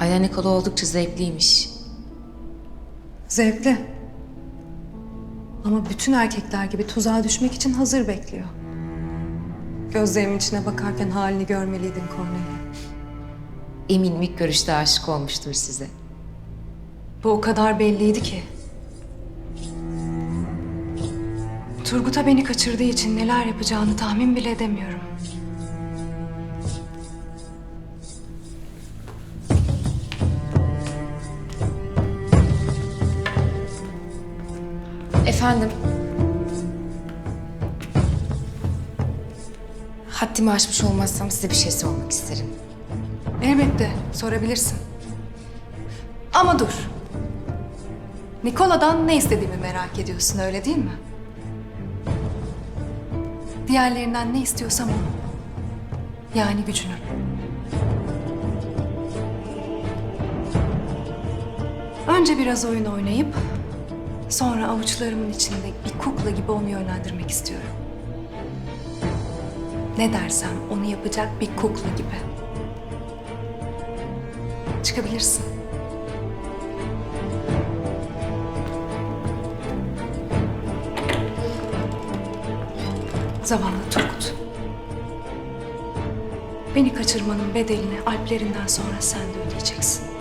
Ayla Nikola oldukça zevkliymiş. Zevkli. Ama bütün erkekler gibi tuzağa düşmek için hazır bekliyor. Gözlerimin içine bakarken halini görmeliydin Cornelia. Eminim ilk görüşte aşık olmuştur size. Bu o kadar belliydi ki. Turgut'a beni kaçırdığı için neler yapacağını tahmin bile edemiyorum. Efendim? Haddimi aşmış olmazsam size bir şey sormak isterim. Elbette sorabilirsin. Ama dur. Nikola'dan ne istediğimi merak ediyorsun öyle değil mi? Diğerlerinden ne istiyorsam onu. Yani gücünü. Önce biraz oyun oynayıp sonra avuçlarımın içinde bir kukla gibi onu yönlendirmek istiyorum. Ne dersem onu yapacak bir kukla gibi. Çıkabilirsin. Zavallı Turgut. Beni kaçırmanın bedelini Alplerinden sonra sen de ödeyeceksin.